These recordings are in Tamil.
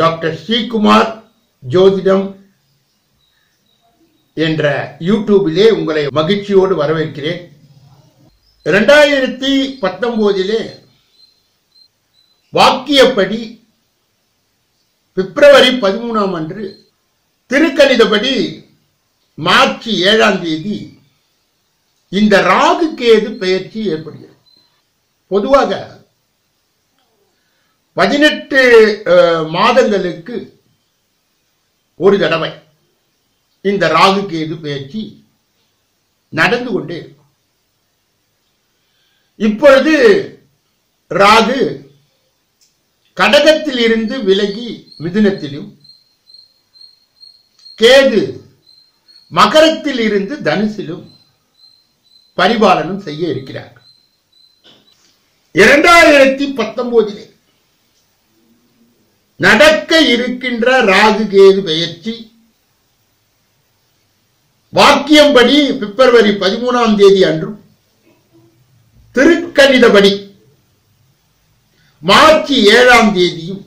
டாக்டர் ஸ்ரீகுமார் ஜோதிடம் என்ற யூடியூபிலே உங்களை மகிழ்ச்சியோடு வரவேற்கிறேன். இரண்டாயிரத்தி பத்தொன்பதிலே வாக்கியப்படி பிப்ரவரி பதிமூணாம் அன்று திருக்கணிதப்படி மார்ச் ஏழாம் தேதி இந்த ராகு கேது பெயர்ச்சி ஏற்படுகிறது. பொதுவாக பதினெட்டு மாதங்களுக்கு ஒரு தடவை இந்த ராகு கேது பயிற்சி நடந்து கொண்டே இருக்கும். இப்பொழுது ராகு கடகத்தில் இருந்து விலகி மிதுனத்திலும் கேது மகரத்தில் இருந்து தனுசிலும் பரிபாலனம் செய்ய இருக்கிறார். இரண்டாயிரத்தி பத்தொன்பதிலே நடக்க இருக்கின்ற ராகு கேது பெயர்ச்சி. வாக்கியம்படி பிப்ரவரி பதிமூணாம் தேதி அன்றும் திருக்கணிதபடி மார்ச் ஏழாம் தேதியும்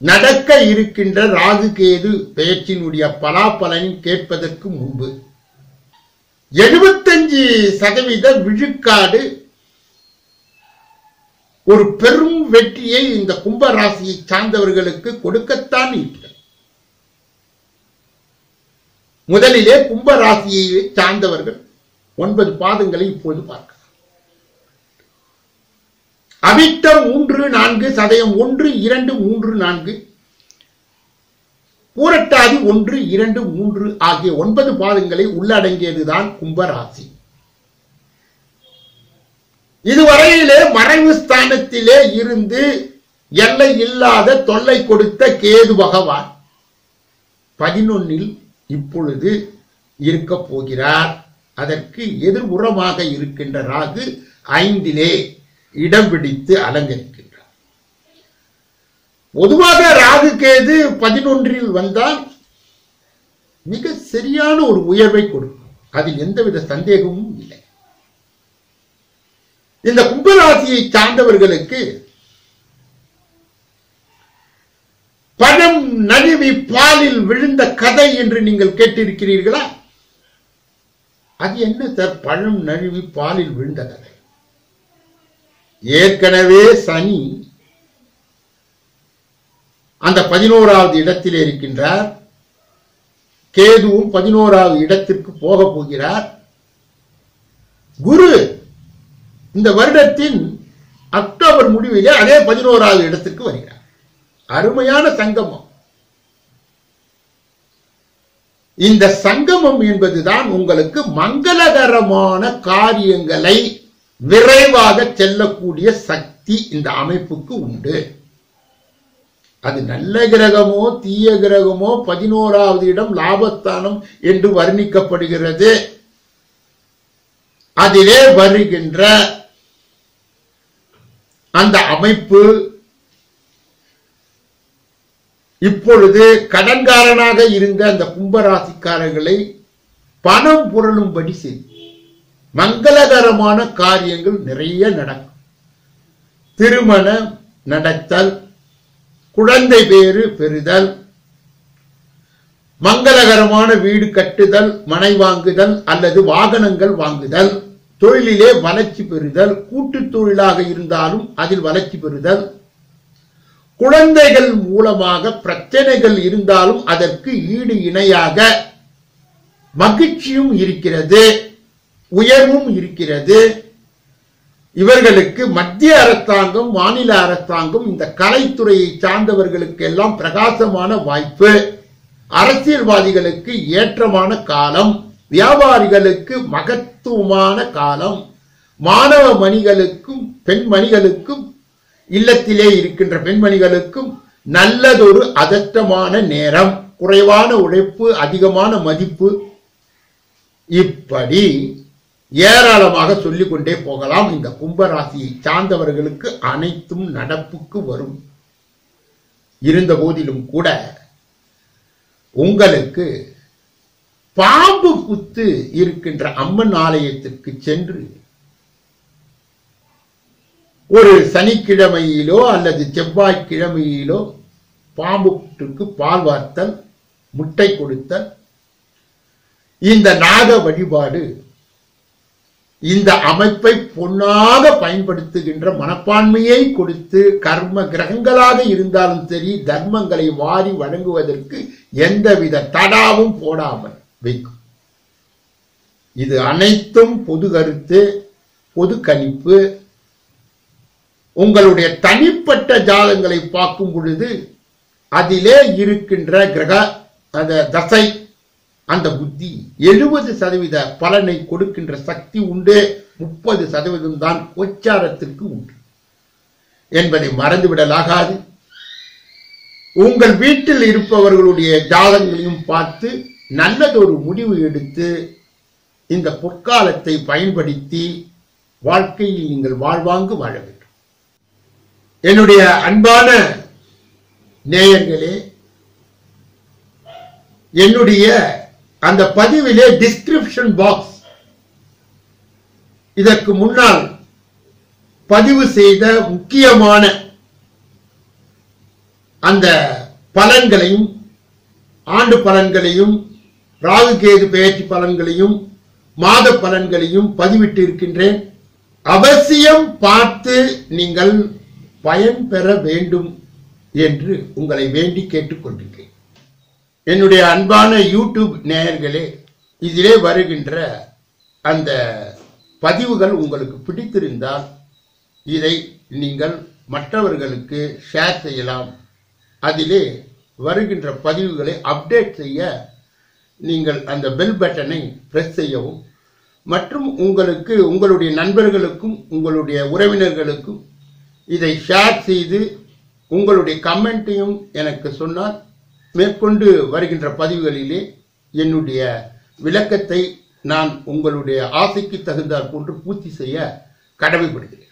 நடக்க இருக்கின்ற ராகு கேது பெயர்ச்சியினுடைய பலாபலனை கேட்பதற்கு முன்பு எழுபத்தஞ்சு சதவீத விழுக்காடு ஒரு பெரும் வெற்றியை இந்த கும்பராசியை சார்ந்தவர்களுக்கு கொடுக்கத்தான் இருக்கிறது. முதலிலே கும்பராசியை சார்ந்தவர்கள் ஒன்பது பாதங்களை இப்போது பார்க்க அவிட்டம் மூன்று நான்கு சதயம் ஒன்று இரண்டு மூன்று நான்கு பூரட்டாதி ஒன்று இரண்டு மூன்று ஆகிய ஒன்பது பாதங்களை உள்ளடங்கியதுதான் கும்பராசி இதுவரையிலே மறைவு ஸ்தானத்திலே இருந்து எல்லை இல்லாத தொல்லை கொடுத்த கேது பகவான் பதினொன்னில் இப்பொழுது இருக்க போகிறார். அதற்கு எதிர்புறமாக இருக்கின்ற ராகு ஐந்திலே இடம் பிடித்து அலங்கரிக்கின்றார். பொதுவாக ராகு கேது பதினொன்றில் வந்தால் மிக சரியான ஒரு உயர்வை கொடுக்கும். அதில் எந்தவித சந்தேகமும் இல்லை. இந்த கும்பராசியை சார்ந்தவர்களுக்கு பழம் நழுவி பாலில் விழுந்த கதை என்று நீங்கள் கேட்டிருக்கிறீர்களா? அது என்ன சார்? பழம் நழுவி பாலில் விழுந்த கதை. ஏற்கனவே சனி அந்த பதினோராவது இடத்தில் இருக்கின்றார். கேதுவும் பதினோராவது இடத்திற்கு போக போகிறார். குரு இந்த வருடத்தின் அக்டோபர் முடிவிலே அதே பதினோராவது இடத்திற்கு வருகிறார். அருமையான சங்கமம். இந்த சங்கமம் என்பதுதான் உங்களுக்கு மங்களகரமான காரியங்களை விரைவாக செல்லக்கூடிய சக்தி இந்த அமைப்புக்கு உண்டு. அது நல்ல கிரகமோ தீய கிரகமோ பதினோராவது இடம் லாபஸ்தானம் என்று வர்ணிக்கப்படுகிறது. அதிலே வருகின்ற அந்த அமைப்பு இப்பொழுது கடன்காரனாக இருந்த அந்த கும்பராசிக்காரர்களை பணம் புரளும்படி செய்யும் மங்களகரமான காரியங்கள் நிறைய நடக்கும். திருமணம் நடத்தல் குழந்தை பேறு பெறுதல் மங்களகரமான வீடு கட்டுதல் மனை வாங்குதல் அல்லது வாகனங்கள் வாங்குதல். தொழிலிலே வளர்ச்சி பெறுதல் கூட்டுத் தொழிலாக இருந்தாலும் அதில் வளர்ச்சி பெறுதல். குழந்தைகள் மூலமாக பிரச்சனைகள் இருந்தாலும் அதற்கு ஈடு இணையாக மகிழ்ச்சியும் இருக்கிறது உயர்வும் இருக்கிறது. இவர்களுக்கு மத்திய அரசாங்கம் மாநில அரசாங்கம் இந்த கலைத்துறையை சார்ந்தவர்களுக்கு எல்லாம் பிரகாசமான வாய்ப்பு. அரசியல்வாதிகளுக்கு ஏற்றமான காலம். வியாபாரிகளுக்கு மகத்துவமான காலம் மாணவ மணிகளுக்கும் பெண்மணிகளுக்கும் இல்லத்திலே இருக்கின்ற பெண்மணிகளுக்கும் நல்லதொரு அதட்டமான நேரம் குறைவான உழைப்பு அதிகமான மதிப்பு. இப்படி ஏராளமாக சொல்லிக் கொண்டே போகலாம். இந்த கும்பராசியை சார்ந்தவர்களுக்கு அனைத்தும் நடப்புக்கு வரும். இருந்த போதிலும் கூட உங்களுக்கு பாம்பு குத்து இருக்கின்ற அம்மன் ஆலயத்திற்கு சென்று ஒரு சனிக்கிழமையிலோ அல்லது செவ்வாய்க்கிழமையிலோ பாம்புக்கு பால் வார்த்தல் முட்டை கொடுத்தல். இந்த நாக வழிபாடு இந்த அமைப்பை பொன்னாக பயன்படுத்துகின்ற மனப்பான்மையை கொடுத்து கர்ம கிரகங்களாக இருந்தாலும் சரி தர்மங்களை வாரி வழங்குவதற்கு எந்தவித தடாவும் போடாமல் வைக்கும். இது அனைத்தும் பொது கருத்து பொது கணிப்பு. உங்களுடைய தனிப்பட்ட ஜாதங்களை பார்க்கும் பொழுது அதிலே இருக்கின்ற கிரக அந்த தசை அந்த புத்தி எழுபது சதவீத பலனை கொடுக்கின்ற சக்தி உண்டு. முப்பது சதவீதம் தான் உச்சாரத்திற்கு உண்டு. என்பதை மறந்துவிடலாகாது. உங்கள் வீட்டில் இருப்பவர்களுடைய ஜாதகங்களையும் பார்த்து நல்லதொரு முடிவு எடுத்து இந்த பொற்காலத்தை பயன்படுத்தி வாழ்க்கையில் நீங்கள் வாழ்வாங்கு வாழ வேண்டும். என்னுடைய அன்பான நேயர்களே என்னுடைய அந்த பதிவிலே டிஸ்கிரிப்ஷன் பாக்ஸ் இதற்கு முன்னால் பதிவு செய்த முக்கியமான அந்த பலன்களையும் ஆண்டு பலன்களையும் ராகு கேது பெயர்ச்சி பலன்களையும் மாத பலன்களையும் பதிவிட்டு இருக்கின்றேன். அவசியம் பார்த்து நீங்கள் பயன் பெற வேண்டும் என்று உங்களை வேண்டி கேட்டுக்கொண்டிருக்கிறேன். என்னுடைய அன்பான யூடியூப் நேயர்களே இதிலே வருகின்ற அந்த பதிவுகள் உங்களுக்கு பிடித்திருந்தால் இதை நீங்கள் மற்றவர்களுக்கு ஷேர் செய்யலாம். அதிலே வருகின்ற பதிவுகளை அப்டேட் செய்ய நீங்கள் அந்த பெல் பட்டனை பிரஸ் செய்யவும் மற்றும் உங்களுக்கு உங்களுடைய நண்பர்களுக்கும் உங்களுடைய உறவினர்களுக்கும் இதை ஷேர் செய்து உங்களுடைய கமெண்ட்டையும் எனக்கு சொன்னால் மேற்கொண்டு வருகின்ற பதிவுகளிலே என்னுடைய விளக்கத்தை நான் உங்களுடைய ஆசைக்கு தகுந்தாற் போன்று பூர்த்தி செய்ய கடமைப்படுகிறேன்.